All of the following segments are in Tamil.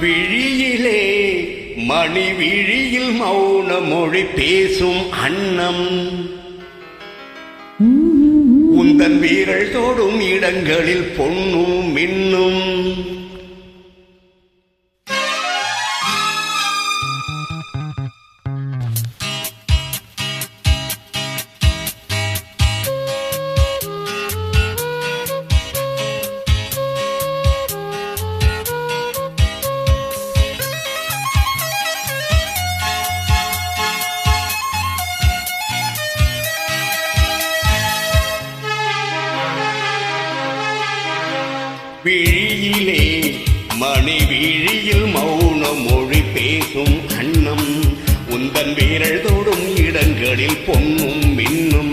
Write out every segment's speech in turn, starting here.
விழியிலே மணி விழியில் மௌன மொழி பேசும் அன்னம். உந்தன் வீரல் தோடும் இடங்களில் பொன்னும் மின்னும். விழியிலே மணி விழியில் மௌன மொழி பேசும் அண்ணம் உந்தன் வீரல் தோடும் இடங்களில் பொன்னும் மின்னும்.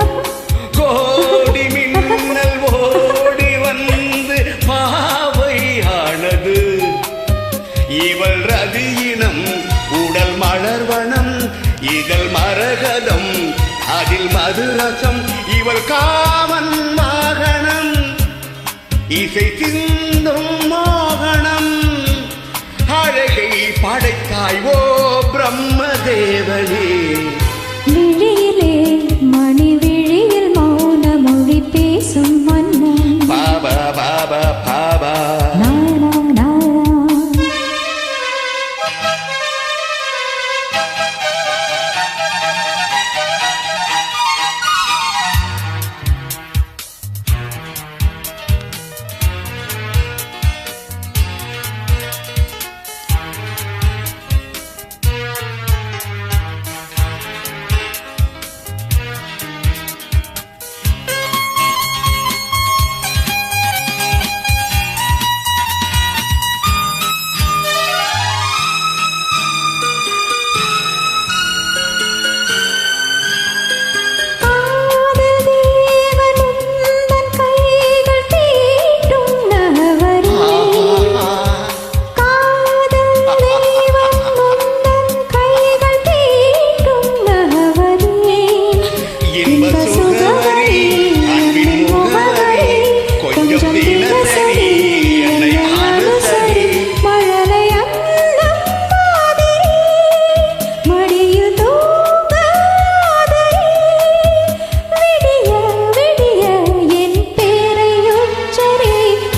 மரகதம் அதில் மதுரசம் இவள் காமன் மகனம். இசை சிந்த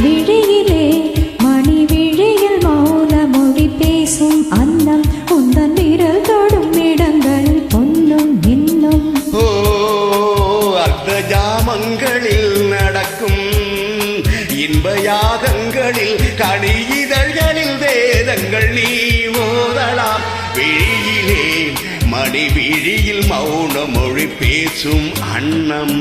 விழியிலே மணி விழியில் மௌன மொழி பேசும் அன்னம் உந்தன் விரல் தொடும் இடங்களில் பொன்னும் இன்னும். ஓ அர்த்த ஜாமங்களில் நடக்கும் இன்ப யாகங்களில் கனி இதழ்களில் வேதங்கள் நீ ஓதலாம் விழியிலே மணி விழியில் மௌன மொழி பேசும் அன்னம்.